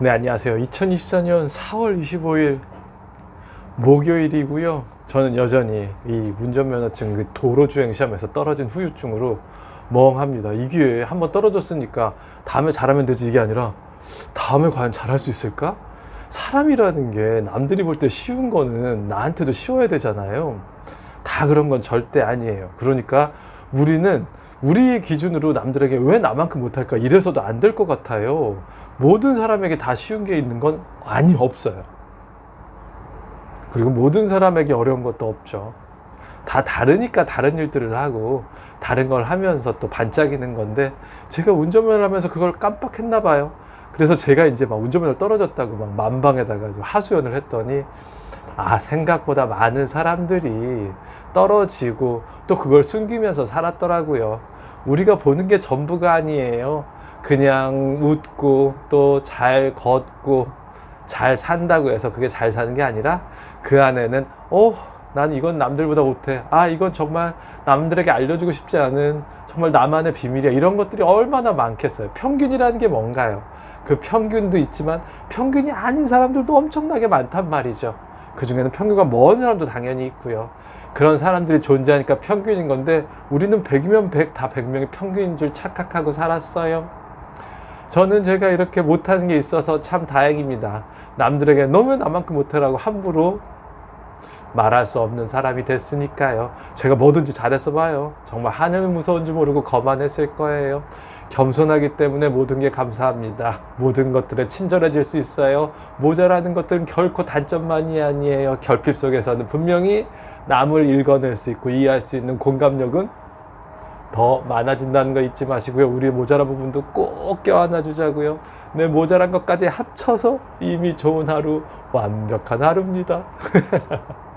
네, 안녕하세요. 2024년 4월 25일 목요일이고요. 저는 여전히 이 운전면허증 그 도로주행 시험에서 떨어진 후유증으로 멍합니다. 이 기회에 한번 떨어졌으니까 다음에 잘하면 되지 이게 아니라 다음에 과연 잘할 수 있을까? 사람이라는 게 남들이 볼 때 쉬운 거는 나한테도 쉬워야 되잖아요. 다 그런 건 절대 아니에요. 그러니까 우리는 우리 기준으로 남들에게 왜 나만큼 못할까 이래서도 안 될 것 같아요. 모든 사람에게 다 쉬운 게 있는 건 아니 없어요. 그리고 모든 사람에게 어려운 것도 없죠. 다 다르니까 다른 일들을 하고 다른 걸 하면서 또 반짝이는 건데 제가 운전면허를 하면서 그걸 깜빡했나 봐요. 그래서 제가 이제 막 운전면허 떨어졌다고 막 만방에다가 하소연을 했더니 아 생각보다 많은 사람들이 떨어지고 또 그걸 숨기면서 살았더라고요. 우리가 보는 게 전부가 아니에요. 그냥 웃고 또 잘 걷고 잘 산다고 해서 그게 잘 사는 게 아니라 그 안에는 어, 난 이건 남들보다 못해. 아, 이건 정말 남들에게 알려주고 싶지 않은 정말 나만의 비밀이야. 이런 것들이 얼마나 많겠어요. 평균이라는 게 뭔가요? 그 평균도 있지만 평균이 아닌 사람들도 엄청나게 많단 말이죠. 그 중에는 평균과 먼 사람도 당연히 있고요. 그런 사람들이 존재하니까 평균인 건데 우리는 100이면 100, 다 100명이 평균인 줄 착각하고 살았어요. 저는 제가 이렇게 못하는 게 있어서 참 다행입니다. 남들에게 너무 나만큼 못해라고 함부로 말할 수 없는 사람이 됐으니까요. 제가 뭐든지 잘해서 봐요. 정말 하늘 무서운 줄 모르고 거만했을 거예요. 겸손하기 때문에 모든 게 감사합니다. 모든 것들에 친절해질 수 있어요. 모자라는 것들은 결코 단점만이 아니에요. 결핍 속에서는 분명히 남을 읽어낼 수 있고 이해할 수 있는 공감력은 더 많아진다는 거 잊지 마시고요. 우리 모자란 부분도 꼭 껴안아 주자고요. 내 모자란 것까지 합쳐서 이미 좋은 하루, 완벽한 하루입니다.